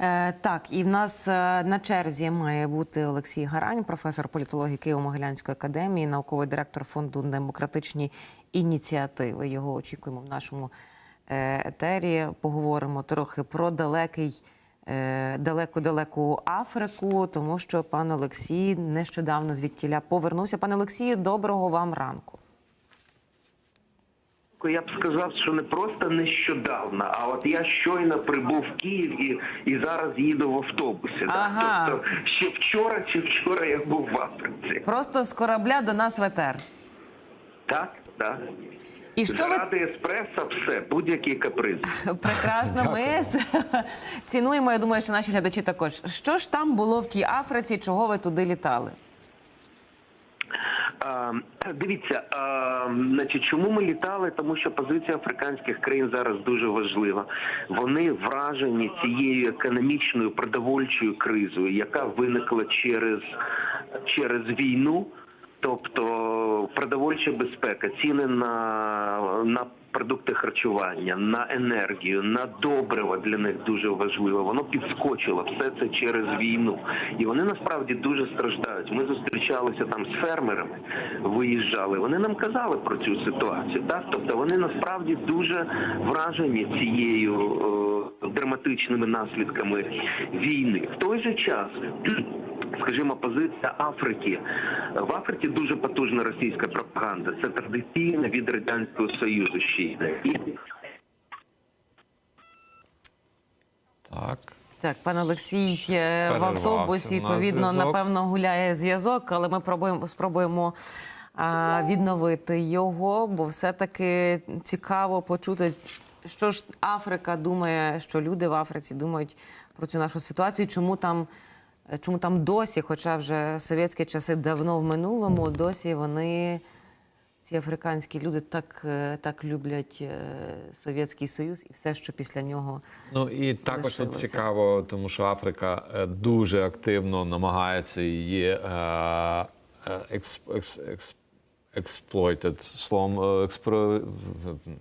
Е, так, і в нас е, на черзі має бути Олексій Гарань, професор політології Києво-Могилянської академії, науковий директор фонду демократичні ініціативи. Його очікуємо в нашому е, етері. Поговоримо трохи про далекий. Далеку-далеку Африку, тому що пан Олексій нещодавно звідтіля повернувся. Пане Олексію, доброго вам ранку. Я б сказав, що не просто нещодавно, а от я щойно прибув в Київ і, і зараз їду в автобусі. да. Ага. Тобто ще вчора чи вчора я був в Африці. Просто з корабля до нас в етер. Так, так. І що ви Заради еспресо все, будь-які капризи. Прекрасно, ми це цінуємо. Я думаю, що наші глядачі також. Що ж там було в тій Африці? Чого ви туди літали? А, дивіться, а, значить, чому ми літали? Тому що позиція африканських країн зараз дуже важлива. Вони вражені цією економічною продовольчою кризою, яка виникла через, через війну. Тобто продовольча безпека, ціни на, на продукти харчування, на енергію, на добрива для них дуже важливо. Воно підскочило все це через війну, і вони насправді дуже страждають. Ми зустрічалися там з фермерами, виїжджали. Вони нам казали про цю ситуацію. Так, тобто вони насправді дуже вражені цією е, драматичними наслідками війни. В той же час. Скажімо, позиція Африки в Африці дуже потужна російська пропаганда. Це традиційна від радянського союзу ще йде. Так. Так, пан Олексій е, в автобусі відповідно напевно гуляє зв'язок, але ми пробуємо спробуємо а, відновити його, бо все-таки цікаво почути, що ж Африка думає, що люди в Африці думають про цю нашу ситуацію. Чому там, чому там досі, хоча вже совєтські часи давно в минулому, досі вони. Ці африканські люди так, е, так люблять е, Совєтський Союз і все, що після нього Ну і також от цікаво, тому що Африка е, дуже активно намагається її е, е, екс, екс, екс, exploited, словом, експро,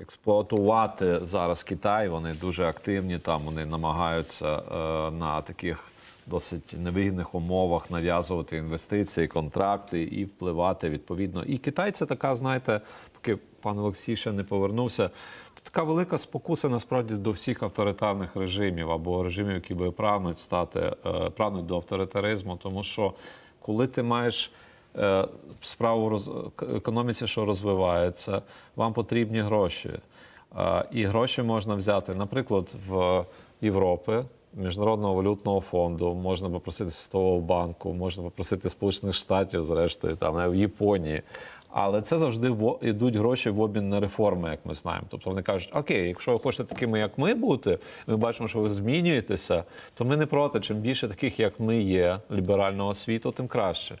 експлуатувати зараз Китай. Вони дуже активні там. Вони намагаються на таких досить невигідних умовах нав'язувати інвестиції, контракти і впливати відповідно. І Китай це така, знаєте, поки пан Олексій ще не повернувся. То така велика спокуса насправді до всіх авторитарних режимів або режимів, які би прагнуть стати е, прагнуть до авторитаризму, тому що коли ти маєш е, справу роз... економіці, що розвивається, вам потрібні гроші. Е, І гроші можна взяти, наприклад, в Європи. Міжнародного валютного фонду можна попросити Світового банку, можна попросити Сполучених Штатів, зрештою, там в Японії. Але це завжди йдуть гроші в обмін на реформи, як ми знаємо. Тобто вони кажуть, окей, якщо ви хочете такими, як ми бути, ми бачимо, що ви змінюєтеся, то ми не проти. Чим більше таких, як ми є, ліберального світу, тим краще.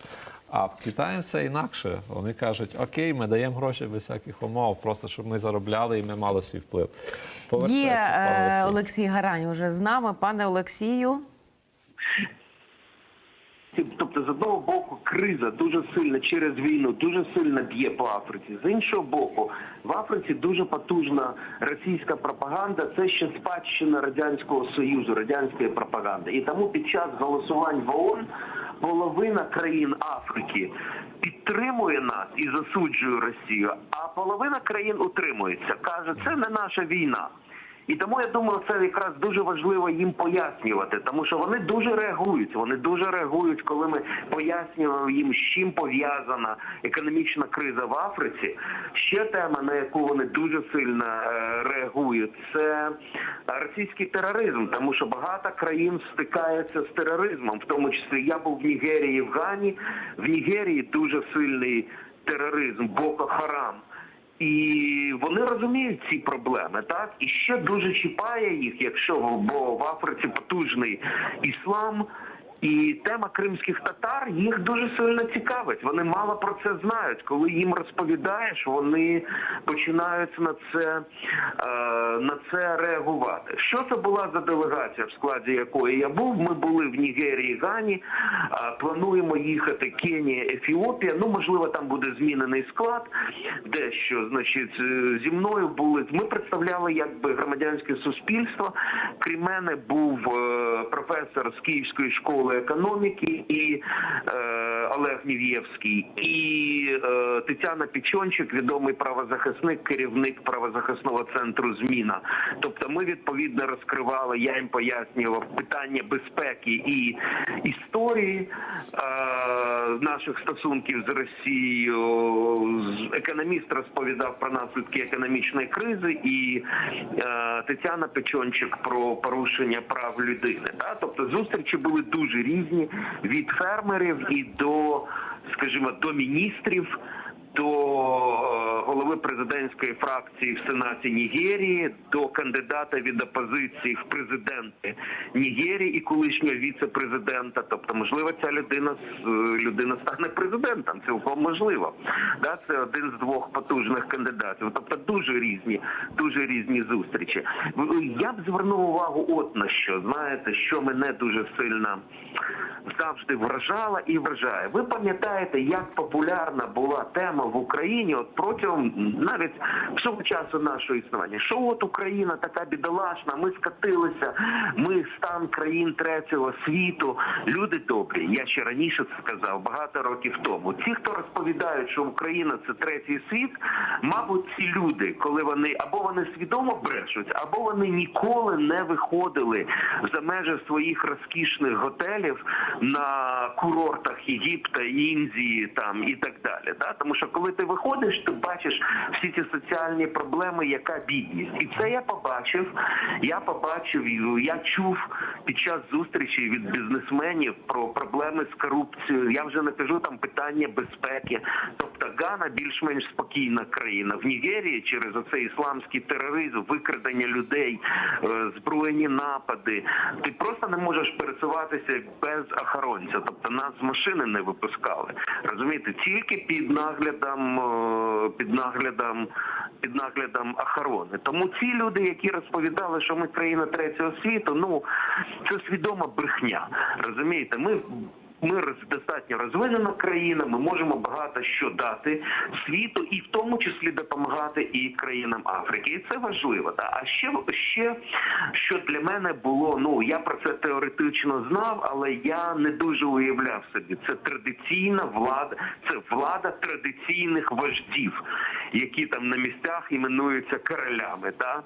А в Китаї все інакше. Вони кажуть, окей, ми даємо гроші без всяких умов, просто щоб ми заробляли і ми мали свій вплив. Є е. Олексій Гарань уже з нами. Пане Олексію, Тобто, з одного боку, криза дуже сильна через війну, дуже сильно б'є по Африці. З іншого боку, в Африці дуже потужна російська пропаганда. Це ще спадщина радянського союзу, радянської пропаганди. І тому під час голосувань в ООН половина країн Африки підтримує нас і засуджує Росію, а половина країн утримується. каже, це не наша війна. І тому я думаю, це якраз дуже важливо їм пояснювати, тому що вони дуже реагують. Вони дуже реагують, коли ми пояснюємо їм, з чим пов'язана економічна криза в Африці. Ще тема, на яку вони дуже сильно е, реагують, це російський тероризм, тому що багато країн стикаються з тероризмом, в тому числі я був в Нігерії, в Гані. В Нігерії дуже сильний тероризм, Боко Харам. І вони розуміють ці проблеми, так і ще дуже чіпає їх, якщо бо в Африці потужний іслам. І тема кримських татар їх дуже сильно цікавить. Вони мало про це знають. Коли їм розповідаєш, вони починають на це е, на це реагувати. Що це була за делегація, в складі якої я був? Ми були в Нігерії, Гані. Е, плануємо їхати Кенія, Ефіопія. Ну можливо, там буде змінений склад. Дещо значить е, зі мною були. Ми представляли якби громадянське суспільство. Крім мене був професор з Київської школи економіки і е, Олег Нів'євський, і е, Тетяна Пічончик, відомий правозахисник, керівник правозахисного центру Зміна. Тобто, ми відповідно розкривали, я їм пояснював питання безпеки і історії е, наших стосунків з Росією. Економіст розповідав про наслідки економічної кризи, і е, Тетяна Печончик про порушення прав людини. Да? Тобто зустрічі були дуже різні від фермерів і до, скажімо, до міністрів. До е, голови президентської фракції в Сенаті Нігерії, до кандидата від опозиції в президенти Нігерії і колишнього віце-президента. Тобто, можливо, ця людина е, людина стане президентом. Цілком можливо. Да, це один з двох потужних кандидатів. Тобто, дуже різні, дуже різні зустрічі. Я б звернув увагу, от на що знаєте, що мене дуже сильно завжди вражала і вражає. Ви пам'ятаєте, як популярна була тема в Україні от протягом навіть всього часу нашого існування? Що от Україна така бідолашна, ми скатилися, ми стан країн третього світу. Люди добрі. Я ще раніше це сказав багато років тому. Ті, хто розповідають, що Україна це третій світ, мабуть, ці люди, коли вони або вони свідомо брешуть, або вони ніколи не виходили за межі своїх розкішних готелів на курортах Єгипта, Індії там і так далі. Да? Тому що коли ти виходиш, ти бачиш всі ці соціальні проблеми, яка бідність, і це я побачив. Я побачив, я чув під час зустрічі від бізнесменів про проблеми з корупцією. Я вже не кажу там питання безпеки. Тобто Гана більш-менш спокійна країна. В Нігерії через оцей ісламський тероризм, викрадення людей, е, збройні напади. Ти просто не можеш пересуватися без охоронця. Тобто нас з машини не випускали. Розумієте, тільки під наглядом, е, під наглядом, під наглядом охорони. Тому ці люди, які розповідали, що ми країна третього світу, ну це свідома брехня. Розумієте, ми. Ми достатньо розвинена країна, ми можемо багато що дати світу, і в тому числі допомагати і країнам Африки. І це важливо. Та а ще ще що для мене було. Ну я про це теоретично знав, але я не дуже уявляв собі. Це традиційна влада, це влада традиційних вождів, які там на місцях іменуються королями. Та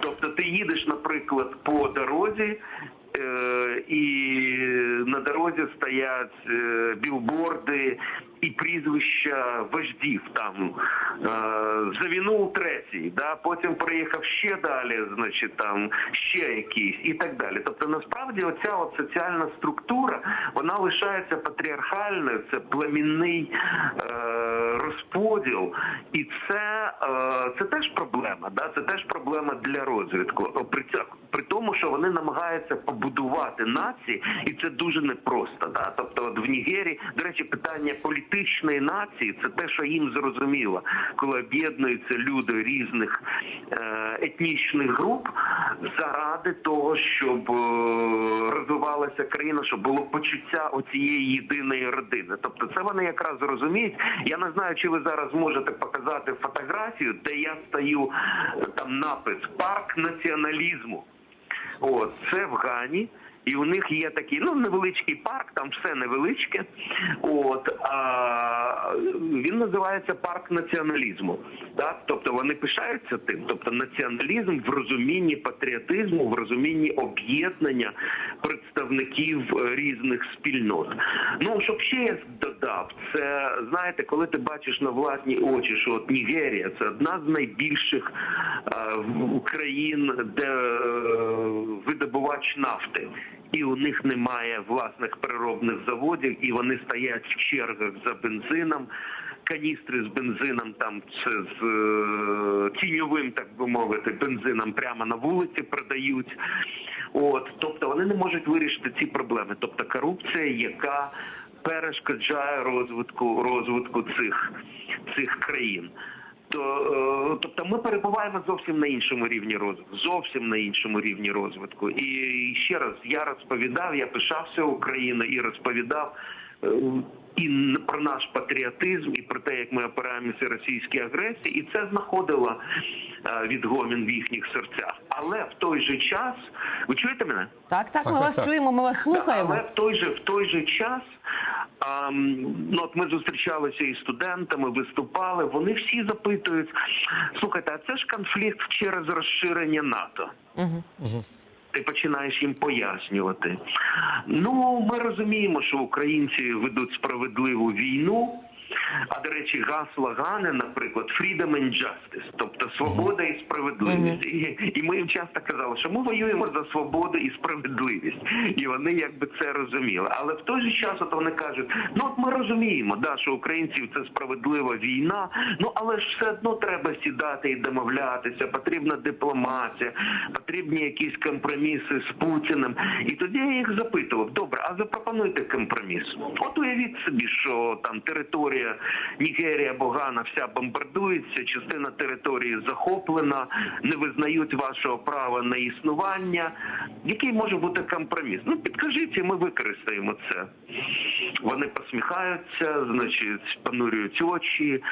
тобто, ти їдеш, наприклад, по дорозі. І на дорозі стоять е, білборди і прізвища вождів там е, третій, да потім приїхав ще далі, значить там ще якийсь і так далі. Тобто, насправді, оця от соціальна структура вона лишається патріархальною, це племінний е, розподіл, і це, е, це теж проблема. Да, це теж проблема для розвитку. При при тому, що вони намагаються побудувати нації, і це дуже непросто. Да? Тобто, от в Нігерії, до речі, питання політичної нації це те, що їм зрозуміло, коли об'єднуються люди різних е, етнічних груп заради того, щоб е, розвивалася країна, щоб було почуття оцієї єдиної родини. Тобто, це вони якраз розуміють. Я не знаю, чи ви зараз можете показати фотографію, де я стою е, там напис Парк націоналізму. От це в Гані. І у них є такий ну невеличкий парк, там все невеличке. От а він називається парк націоналізму. Так? Тобто вони пишаються тим. Тобто націоналізм в розумінні патріотизму, в розумінні об'єднання представників е, різних спільнот. Ну щоб ще я додав, це знаєте, коли ти бачиш на власні очі, що от Нігерія це одна з найбільших е, країн, де е, видобувач нафти. І у них немає власних переробних заводів, і вони стоять в чергах за бензином. Каністри з бензином там це з е, тіньовим, так би мовити, бензином прямо на вулиці продають. От, тобто вони не можуть вирішити ці проблеми. Тобто корупція, яка перешкоджає розвитку розвитку цих, цих країн. То, е, тобто ми перебуваємо зовсім на іншому рівні розвитку, зовсім на іншому рівні розвитку. І ще раз я розповідав, я пишався Україною і розповідав. І про наш патріотизм, і про те, як ми опираємося російській агресії, і це знаходило е, відгомін в їхніх серцях. Але в той же час, ви чуєте мене? Так, так, ми так, вас так. чуємо, ми вас слухаємо. Але в той же в той же час. А, ну, от ми зустрічалися із студентами, виступали. Вони всі запитують: слухайте, а це ж конфлікт через розширення НАТО. Ти починаєш їм пояснювати. Ну, ми розуміємо, що українці ведуть справедливу війну. А до речі, гасло Гани, наприклад, freedom and justice, тобто свобода і справедливість. І, і ми їм часто казали, що ми воюємо за свободу і справедливість, і вони якби це розуміли. Але в той же час, от вони кажуть: ну от ми розуміємо, да, що українців це справедлива війна. Ну але ж все одно треба сідати і домовлятися. Потрібна дипломатія, потрібні якісь компроміси з Путіним. І тоді я їх запитував: добре, а запропонуйте компроміс. От уявіть собі, що там територія Нігерія або Гана вся бомбардується, частина території захоплена, не визнають вашого права на існування. Який може бути компроміс? Ну підкажіть, і ми використаємо це. Вони посміхаються, значить, понурюють очі.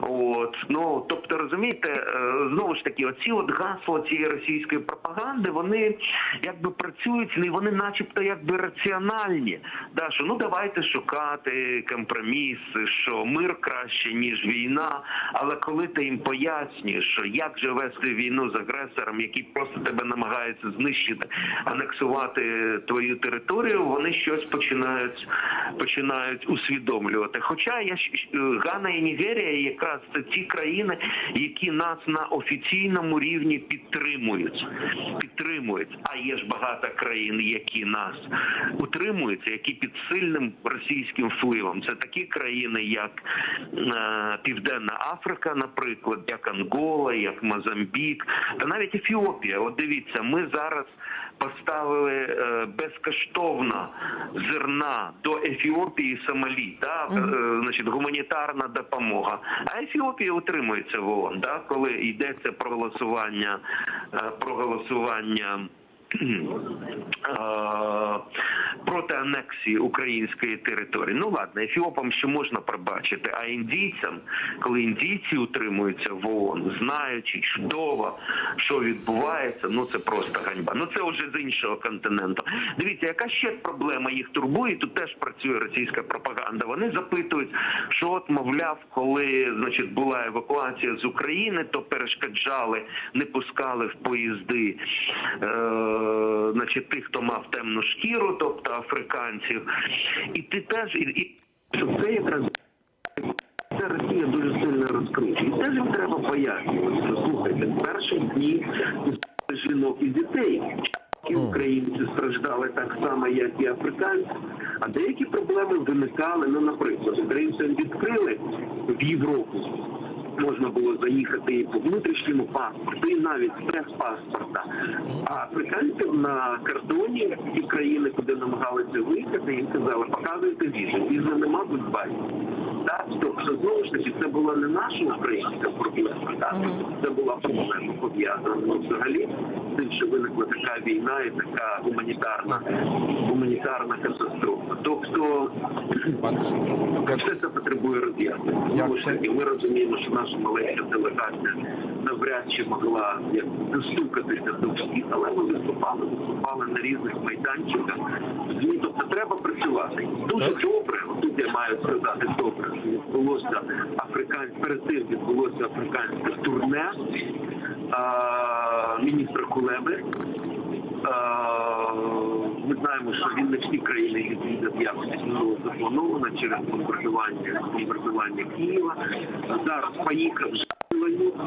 От ну тобто, розумієте, е, знову ж таки, оці от гасла цієї російської пропаганди, вони якби працюють, і вони, начебто, якби раціональні. Да, що ну давайте шукати компроміси, що мир краще ніж війна. Але коли ти їм пояснюєш, як же вести війну з агресором, який просто тебе намагається знищити, анексувати твою територію, вони щось починають починають усвідомлювати. Хоча я е, Гана і Нігерія якраз це ті країни, які нас на офіційному рівні підтримують. Підтримують. А є ж багато країн, які нас утримуються, які під сильним російським впливом. Це такі країни, як е, Південна Африка, наприклад, як Ангола, як Мозамбік, та навіть Ефіопія. От дивіться, ми зараз поставили е, безкоштовно зерна до Ефіопії і Сомалі, да? е, значить, гуманітарна допомога. А Ефіопія утримується в ООН, да? коли йдеться про голосування, е, про голосування. Проти анексії української території. Ну ладно, ефіопам ще можна пробачити, а індійцям, коли індійці утримуються в ООН, знаючи чудово, що відбувається, ну це просто ганьба. Ну це вже з іншого континенту. Дивіться, яка ще проблема їх турбує? Тут теж працює російська пропаганда. Вони запитують, що от мовляв, коли значить була евакуація з України, то перешкоджали, не пускали в поїзди, е, значить, тих, хто мав темну шкіру, тобто африканців, і ти теж і, і що це якраз це Росія дуже сильно розкручує. І теж їм треба пояснювати. що, Слухайте, перші дні жінок і дітей. І українці страждали так само, як і африканці, а деякі проблеми виникали. Ну, наприклад, українцям відкрили в Європу. Можна було заїхати і по внутрішньому паспорту, і навіть без паспорта. А африканців на кордоні ті країни, куди намагалися виїхати, їм казали, показуйте візу. Візи нема, гудбай. Так, тобто знову ж таки, це була не наша українська проблема, так це була проблема пов'язана ну, взагалі з тим, що виникла така війна і така гуманітарна гуманітарна катастрофа. Тобто все це потребує роз'яснення. Ми розуміємо, що наша маленька делегація навряд чи могла достукатися до всіх, але ми виступали, виступали на різних майданчиках. Тобто треба працювати. Дуже добре, тут я маю сказати добре, що відбулося африканське, перед тим відбулося африканське турне міністра Кулеби. Ми що він не всі країни відвідав як було заплановано через бомбардування бомбардування Києва. Зараз поїхав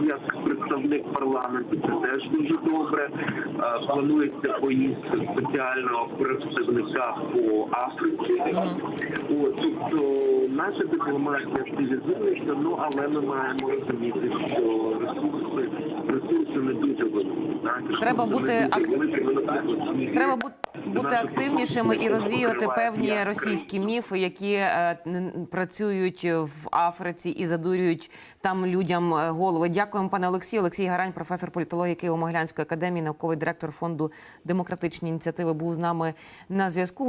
як представник парламенту. Це теж дуже добре. Планується поїздка спеціального представника по Африці. От, тобто наша дипломатія активізується, ну але ми маємо розуміти, що ресурси ресурси не дуже великі. Треба бути ак- Треба бу- бути активнішими і розвіювати певні російські міфи, які е, працюють в Африці і задурюють там людям е, голови. Дякуємо, пане Олексію. Олексій Гарань, професор політології Києво-Могилянської академії, науковий директор фонду демократичні ініціативи, був з нами на зв'язку.